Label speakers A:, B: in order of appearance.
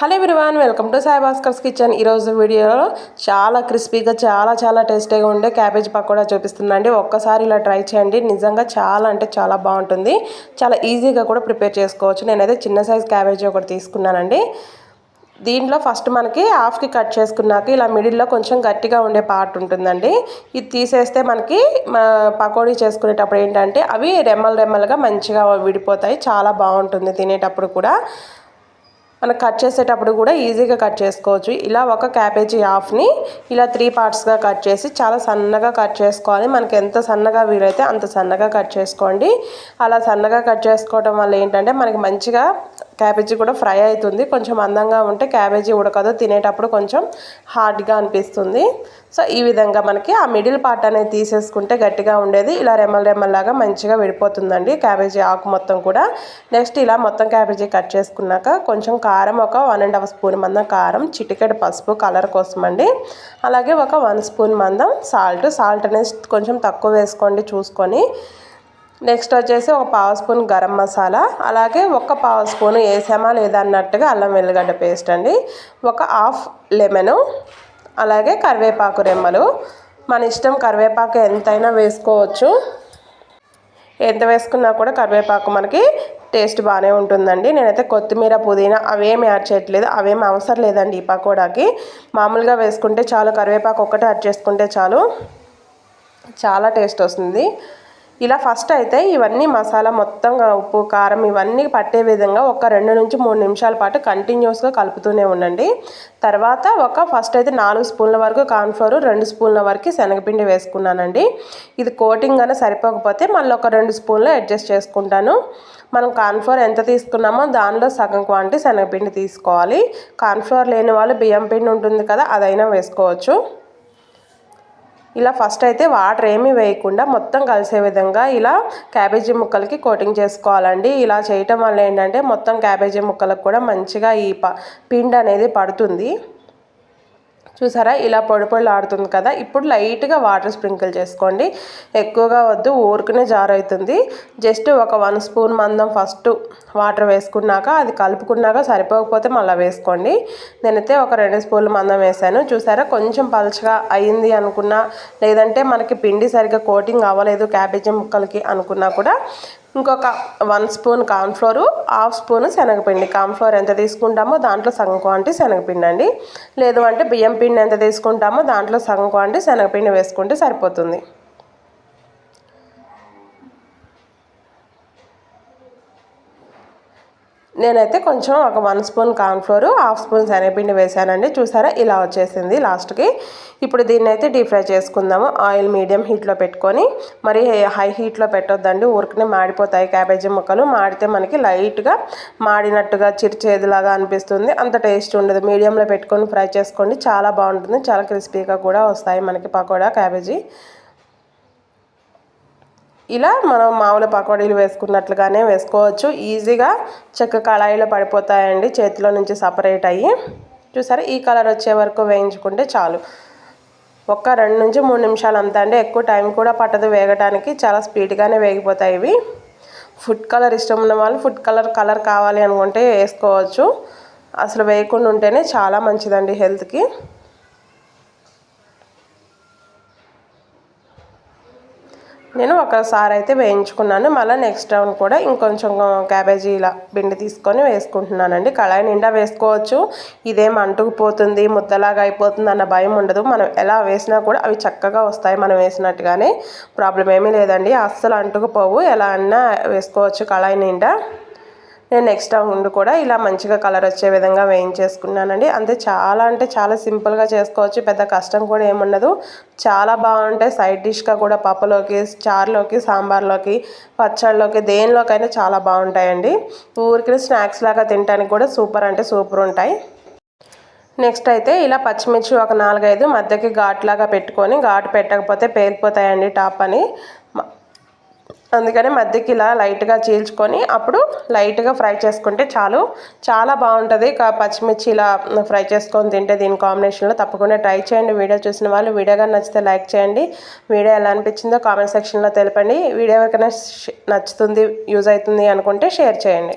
A: Hello everyone welcome to Sai Bhaskar's kitchen. ఈరోజు వీడియోలో చాలా క్రిస్పీగా చాలా చాలా టేస్టీగా ఉండే క్యాబేజ్ పకోడా చూపిస్తుందండి. ఒక్కసారి ఇలా ట్రై చేయండి. నిజంగా చాలా అంటే చాలా బాగుంటుంది. చాలా ఈజీగా కూడా ప్రిపేర్ చేసుకోవచ్చు. నేనైతే చిన్న సైజ్ క్యాబేజీ ఒకటి తీసుకున్నానండి. దీంట్లో ఫస్ట్ మనకి హాఫ్కి కట్ చేసుకున్నాక ఇలా మిడిల్లో కొంచెం గట్టిగా ఉండే పార్ట్ ఉంటుందండి. ఇది తీసేస్తే మనకి పకోడీ చేసుకునేటప్పుడు ఏంటంటే అవి రెమ్మలు రెమ్మలుగా మంచిగా విడిపోతాయి. చాలా బాగుంటుంది తినేటప్పుడు కూడా. మనం కట్ చేసేటప్పుడు కూడా ఈజీగా కట్ చేసుకోవచ్చు. ఇలా ఒక క్యాబేజీ హాఫ్ని ఇలా త్రీ పార్ట్స్గా కట్ చేసి చాలా సన్నగా కట్ చేసుకోవాలి. మనకి ఎంత సన్నగా వీలైతే అంత సన్నగా కట్ చేసుకోండి. అలా సన్నగా కట్ చేసుకోవడం వల్ల ఏంటంటే మనకి మంచిగా క్యాబేజీ కూడా ఫ్రై అవుతుంది. కొంచెం అందంగా ఉంటే క్యాబేజీ ఉడకదు. తినేటప్పుడు కొంచెం హార్డ్గా అనిపిస్తుంది. సో ఈ విధంగా మనకి ఆ మిడిల్ పార్ట్ అనేది తీసేసుకుంటే గట్టిగా ఉండేది. ఇలా రెమ్మల్ రెమ్మల్లాగా మంచిగా విడిపోతుందండి క్యాబేజీ ఆకు మొత్తం కూడా. నెక్స్ట్ ఇలా మొత్తం క్యాబేజీ కట్ చేసుకున్నాక కొంచెం కారం ఒక వన్ అండ్ హాఫ్ స్పూన్ మందం కారం చిటికెట్ పసుపు కలర్ కోసం అండి. అలాగే ఒక వన్ స్పూన్ మందం సాల్ట్. సాల్ట్ అనేది కొంచెం తక్కువ వేసుకోండి చూసుకొని. నెక్స్ట్ వచ్చేసి ఒక పావు స్పూన్ గరం మసాలా అలాగే ఒక పావు స్పూన్ వేసామా లేదా అన్నట్టుగా అల్లం వెల్లిగడ్డ పేస్ట్ అండి ఒక హాఫ్ లెమను అలాగే కరివేపాకు రెమ్మలు. మన ఇష్టం కరివేపాకు ఎంతైనా వేసుకోవచ్చు. ఎంత వేసుకున్నా కూడా కరివేపాకు మనకి టేస్ట్ బాగానే ఉంటుందండి. నేనైతే కొత్తిమీర పుదీనా అవేమి యాడ్ చేయట్లేదు. అవేమి అవసరం లేదండి ఈ పకోడాకి. మామూలుగా వేసుకుంటే చాలు కరివేపాకు ఒక్కటే యాడ్ చేసుకుంటే చాలు. చాలా టేస్ట్ వస్తుంది. ఇలా ఫస్ట్ అయితే ఇవన్నీ మసాలా మొత్తం ఉప్పు కారం ఇవన్నీ పట్టే విధంగా ఒక రెండు నుంచి మూడు నిమిషాల పాటు కంటిన్యూస్గా కలుపుతూనే ఉండండి. తర్వాత ఒక ఫస్ట్ అయితే నాలుగు స్పూన్ల వరకు కార్న్ఫ్లోర్ రెండు స్పూన్ల వరకు శనగపిండి వేసుకున్నానండి. ఇది కోటింగ్ అని సరిపోకపోతే మళ్ళీ ఒక రెండు స్పూన్లు అడ్జస్ట్ చేసుకుంటాను. మనం కార్న్ఫ్లోర్ ఎంత తీసుకున్నామో దానిలో సగం క్వాంటిటీ శనగపిండి తీసుకోవాలి. కార్న్ఫ్లోర్ లేని వాళ్ళు బియ్యం పిండి ఉంటుంది కదా అదైనా వేసుకోవచ్చు. ఇలా ఫస్ట్ అయితే వాటర్ ఏమీ వేయకుండా మొత్తం కలిసే విధంగా ఇలా క్యాబేజీ ముక్కలకి కోటింగ్ చేసుకోవాలండి. ఇలా చేయటం వల్ల ఏంటంటే మొత్తం క్యాబేజీ ముక్కలకు కూడా మంచిగా ఈ ప పిండి అనేది పడుతుంది. చూసారా? ఇలా పొడి పొడి ఆడుతుంది కదా? ఇప్పుడు లైట్గా వాటర్ స్ప్రింకిల్ చేసుకోండి. ఎక్కువగా వద్దు ఊరుకునే జార్ అవుతుంది జస్ట్ ఒక వన్ స్పూన్ మందం ఫస్ట్ వాటర్ వేసుకున్నాక అది కలుపుకున్నాక సరిపోకపోతే మళ్ళీ వేసుకోండి. నేనైతే ఒక రెండు స్పూన్లు మందం వేసాను. చూసారా? కొంచెం పలుచగా అయింది అనుకున్నా లేదంటే మనకి పిండి సరిగ్గా కోటింగ్ అవ్వలేదు క్యాబేజీ ముక్కలకి అనుకున్నా కూడా ఇంకొక one spoon cornflour half spoon శనగపిండి. కార్న్ఫ్లోర్ ఎంత తీసుకుంటామో దాంట్లో సగం క్వాంటిటీ శనగపిండి అండి. లేదు అంటే బియ్యం పిండి ఎంత తీసుకుంటామో దాంట్లో సగం క్వాంటిటీ శనగపిండి వేసుకుంటే సరిపోతుంది. నేనైతే కొంచెం ఒక one spoon cornflour half spoon శనగపిండి వేసానండి చూసారా? ఇలా వచ్చేసింది లాస్ట్కి. ఇప్పుడు దీన్ని అయితే డీప్ ఫ్రై చేసుకుందాము. ఆయిల్ మీడియం హీట్లో పెట్టుకొని మరి హై హీట్లో పెట్టొద్దండి. ఊరికనే మాడిపోతాయి క్యాబేజీ ముక్కలు. మాడితే మనకి లైట్గా మాడినట్టుగా చిరిచేదిలాగా అనిపిస్తుంది. అంత టేస్ట్ ఉండదు. మీడియంలో పెట్టుకొని ఫ్రై చేసుకోండి. చాలా బాగుంటుంది. చాలా క్రిస్పీగా కూడా వస్తాయి మనకి పకోడా క్యాబేజీ. ఇలా మనం మామూలు పకోడీలు వేసుకున్నట్లుగానే వేసుకోవచ్చు. ఈజీగా చెక్క కళాయిలో పడిపోతాయండి. చేతిలో నుంచి సపరేట్ అయ్యి. చూసారా? ఈ కలర్ వచ్చే వరకు వేయించుకుంటే చాలు. ఒక్క రెండు నుంచి మూడు నిమిషాలు అంతా అండి. ఎక్కువ టైం కూడా పట్టదు వేగటానికి. చాలా స్పీడ్గానే వేగిపోతాయి ఇవి. ఫుడ్ కలర్ ఇష్టం ఉన్న వాళ్ళు ఫుడ్ కలర్ కలర్ కావాలి అనుకుంటే వేసుకోవచ్చు. అసలు వేయకుండా ఉంటేనే చాలా మంచిదండి హెల్త్కి. నేను ఒకసారి అయితే వేయించుకున్నాను. మళ్ళీ నెక్స్ట్ రౌండ్ కూడా ఇంకొంచెం క్యాబేజీ ఇలా పిండి తీసుకొని వేసుకుంటున్నానండి. కళాయి నిండా వేసుకోవచ్చు. ఇదేం అంటుకుపోతుంది ముద్దలాగా అయిపోతుంది అన్న భయం ఉండదు. మనం ఎలా వేసినా కూడా అవి చక్కగా వస్తాయి మనం వేసినట్టుగానే. ప్రాబ్లం ఏమీ లేదండి. అస్సలు అంటుకుపోవు. ఎలా అన్నా వేసుకోవచ్చు కళాయి నిండా. నేను నెక్స్ట్ రౌండ్ కూడా ఇలా మంచిగా కలర్ వచ్చే విధంగా వేయించేసుకున్నానండి. అంతే చాలా అంటే చాలా సింపుల్గా చేసుకోవచ్చు. పెద్ద కష్టం కూడా ఏముండదు చాలా బాగుంటాయి. సైడ్ డిష్గా కూడా పప్పులోకి చారులోకి సాంబార్లోకి పచ్చళ్ళలోకి దేనిలోకైనా చాలా బాగుంటాయండి. ఊరికి స్నాక్స్ లాగా తినడానికి కూడా సూపర్ అంటే సూపర్ ఉంటాయి. నెక్స్ట్ అయితే ఇలా పచ్చిమిర్చి ఒక నాలుగైదు మధ్యకి ఘాట్లాగా పెట్టుకొని ఘాటు పెట్టకపోతే పేలిపోతాయండి టాప్ అని. అందుకని మధ్యకి ఇలా లైట్గా చీల్చుకొని అప్పుడు లైట్గా ఫ్రై చేసుకుంటే చాలు. చాలా బాగుంటుంది. పచ్చిమిర్చి ఇలా ఫ్రై చేసుకొని తింటే దీని కాంబినేషన్లో తప్పకుండా ట్రై చేయండి. వీడియో చూసిన వాళ్ళు వీడియో కానీ నచ్చితే లైక్ చేయండి. వీడియో ఎలా అనిపించిందో కామెంట్ సెక్షన్లో తెలపండి. వీడియో ఎవరికైనా నచ్చుతుంది యూజ్ అవుతుంది అనుకుంటే షేర్ చేయండి.